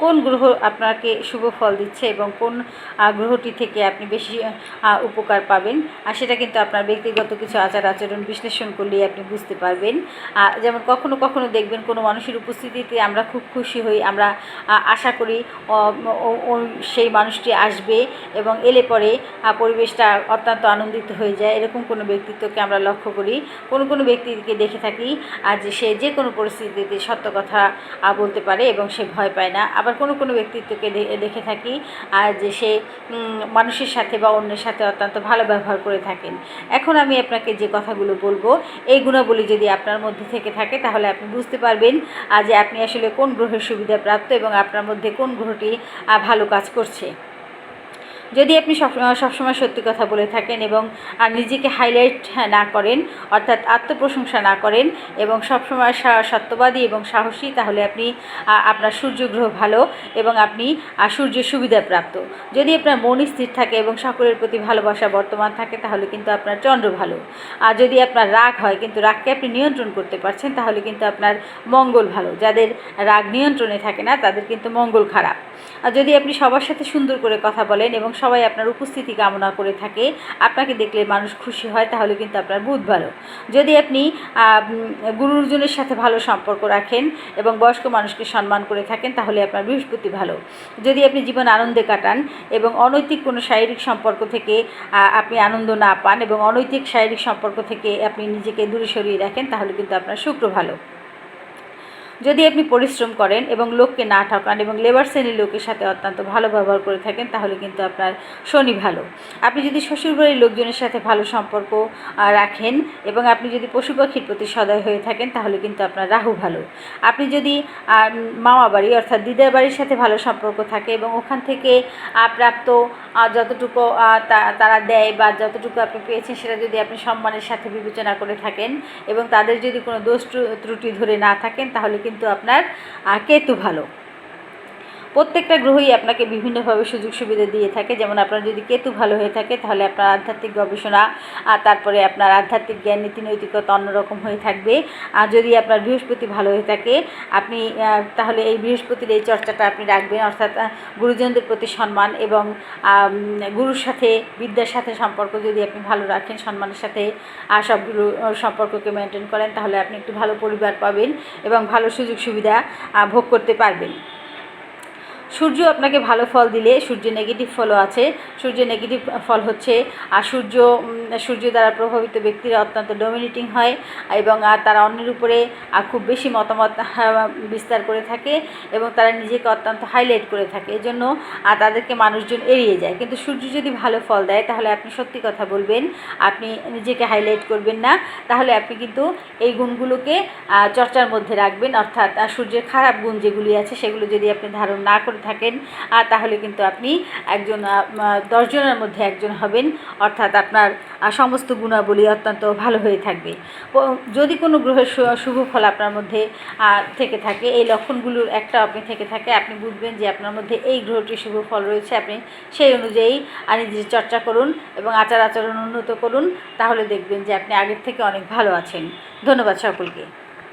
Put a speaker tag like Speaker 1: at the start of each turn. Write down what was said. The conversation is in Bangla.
Speaker 1: কোন গ্রহ আপনাকে শুভ ফল দিচ্ছে এবং কোন গ্রহটি থেকে আপনি বেশি উপকার পাবেন? আর সেটা কিন্তু আপনার ব্যক্তিগত কিছু আচার আচরণ বিশ্লেষণ করলেই আপনি বুঝতে পারবেন। যেমন কখনো কখনো দেখবেন কোনো মানুষের উপস্থিতিতে আমরা খুব খুশি হই, আমরা আশা করি সেই মানুষটি আসবে এবং এলে পরে পরিবেশটা অত্যন্ত আনন্দিত হয়ে যায়। এরকম কোনো ব্যক্তিত্বকে আমরা লক্ষ্য করি। কোনো কোনো ব্যক্তিকে দেখে থাকি, আর যে সে যে কোনো পরিস্থিতিতে সত্য কথা বলতে পারে এবং সে ভয় পায় না। আবার কোনো কোনো ব্যক্তিত্বকে দেখে থাকি আর যে সে মানুষের সাথে বা অন্যের সাথে অত্যন্ত ভালো ব্যবহার করে থাকেন। এখন আমি আপনাকে যে কথাগুলো বলব, এই গুণাবলী যদি আপনার মধ্যে থেকে থাকে, তাহলে আপনি বুঝতে পারবেন যে আপনি আসলে কোন গ্রহের সুবিধা প্রাপ্ত এবং আপনার মধ্যে কোন গ্রহটি ভালো কাজ করছে। যদি আপনি সব সবসময় সত্যি কথা বলে থাকেন এবং, আর নিজেকে হাইলাইট না করেন, অর্থাৎ আত্মপ্রশংসা না করেন এবং সবসময় সত্যবাদী এবং সাহসী, তাহলে আপনি আপনার সূর্যগ্রহ ভালো এবং আপনি সূর্যের সুবিধা প্রাপ্ত। যদি আপনার মন স্থির থাকে এবং সকলের প্রতি ভালোবাসা বর্তমান থাকে, তাহলে কিন্তু আপনার চন্দ্র ভালো। আর যদি আপনার রাগ হয়, কিন্তু রাগকে আপনি নিয়ন্ত্রণ করতে পারছেন, তাহলে কিন্তু আপনার মঙ্গল ভালো। যাদের রাগ নিয়ন্ত্রণে থাকে না, তাদের কিন্তু মঙ্গল খারাপ। আর যদি আপনি সবার সাথে সুন্দর করে কথা বলেন এবং সবাই আপনার উপস্থিতি কামনা করে থাকে। আপনাকে দেখলে মানুষ খুশি হয়, তাহলে কিন্তু আপনার বুধ ভালো। যদি আপনি গুরুজনের সাথে ভালো সম্পর্ক রাখেন এবং বয়স্ক মানুষকে সম্মান করে থাকেন, তাহলে আপনার বৃহস্পতি ভালো। যদি আপনি জীবন আনন্দে কাটান এবং অনৈতিক কোনো শারীরিক সম্পর্ক থেকে আপনি আনন্দ না পান এবং অনৈতিক শারীরিক সম্পর্ক থেকে আপনি নিজেকে দূরে সরিয়ে রাখেন, তাহলে কিন্তু আপনার শুক্র ভালো। যদি আপনি পরিশ্রম করেন এবং লোককে না ঠকান এবং লেবার শ্রেণির লোকের সাথে অত্যন্ত ভালো ব্যবহার করে থাকেন, তাহলে কিন্তু আপনার শনি ভালো। আপনি যদি শ্বশুরবাড়ির লোকজনের সাথে ভালো সম্পর্ক রাখেন এবং আপনি যদি পশু পাখির প্রতি সদয় হয়ে থাকেন, তাহলে কিন্তু আপনার রাহু ভালো। আপনি যদি মামা বাড়ি অর্থাৎ দিদার বাড়ির সাথে ভালো সম্পর্ক থাকে এবং ওখান থেকে প্রাপ্ত যতটুকু তারা দেয় বা যতটুকু আপনি পেয়েছেন, সেটা যদি আপনি সম্মানের সাথে বিবেচনা করে থাকেন এবং তাদের যদি কোনো দোষ ত্রুটি ধরে না থাকেন, তাহলে কিন্তু আপনার কেতু ভালো। প্রত্যেকটা গ্রহই আপনাকে বিভিন্নভাবে সুযোগ সুবিধা দিয়ে থাকে। যেমন আপনার যদি কেতু ভালো হয়ে থাকে, তাহলে আপনার আধ্যাত্মিক গবেষণা আর তারপরে আপনার আধ্যাত্মিক জ্ঞান নীতি নৈতিকতা অন্যরকম হয়ে থাকবে। আর যদি আপনার বৃহস্পতি ভালো হয়ে থাকে, আপনি তাহলে এই বৃহস্পতির এই চর্চাটা আপনি রাখবেন। অর্থাৎ গুরুজনদের প্রতি সম্মান এবং গুরুর সাথে, বিদ্যার সাথে সম্পর্ক যদি আপনি ভালো রাখেন, সম্মানের সাথে আর সবগুলো সম্পর্ককে মেনটেন করেন, তাহলে আপনি একটু ভালো পরিবার পাবেন এবং ভালো সুযোগ সুবিধা ভোগ করতে পারবেন। সূর্য আপনাকে ভালো ফল দিলে সূর্যের নেগেটিভ ফলও আছে। সূর্যের নেগেটিভ ফল হচ্ছে, আর সূর্য সূর্য দ্বারা প্রভাবিত ব্যক্তিরা অত্যন্ত ডমিনেটিং হয়, এবং তারা অন্যের উপরে খুব বেশি মতামত বিস্তার করে থাকে, এবং তারা নিজেকে অত্যন্ত হাইলাইট করে থাকে। এই জন্য আর তাদেরকে মানুষজন এড়িয়ে যায়। কিন্তু সূর্য যদি ভালো ফল দেয়, তাহলে আপনি সত্যি কথা বলবেন, আপনি নিজেকে হাইলাইট করবেন না। তাহলে আপনি কিন্তু এই গুণগুলোকে চর্চার মধ্যে রাখবেন। অর্থাৎ সূর্যের খারাপ গুণ যেগুলি আছে, সেগুলো যদি আপনি ধারণ না করে থাকেন তাহলে কিন্তু আপনি একজন দশজনের মধ্যে একজন হবেন, অর্থাৎ আপনার সমস্ত গুণাবলী অত্যন্ত ভালো হয়ে থাকবে। যদি কোনো গ্রহের শুভ ফল আপনার মধ্যে থেকে থাকে, এই লক্ষণগুলোর একটা আপনি থেকে থাকে, আপনি বুঝবেন যে আপনার মধ্যে এই গ্রহটির শুভ ফল রয়েছে, আপনি সেই অনুযায়ী নিজের চর্চা করুন এবং আচার আচরণ উন্নত করুন, তাহলে দেখবেন যে আপনি আগের থেকে অনেক ভালো আছেন। ধন্যবাদ সকলকে।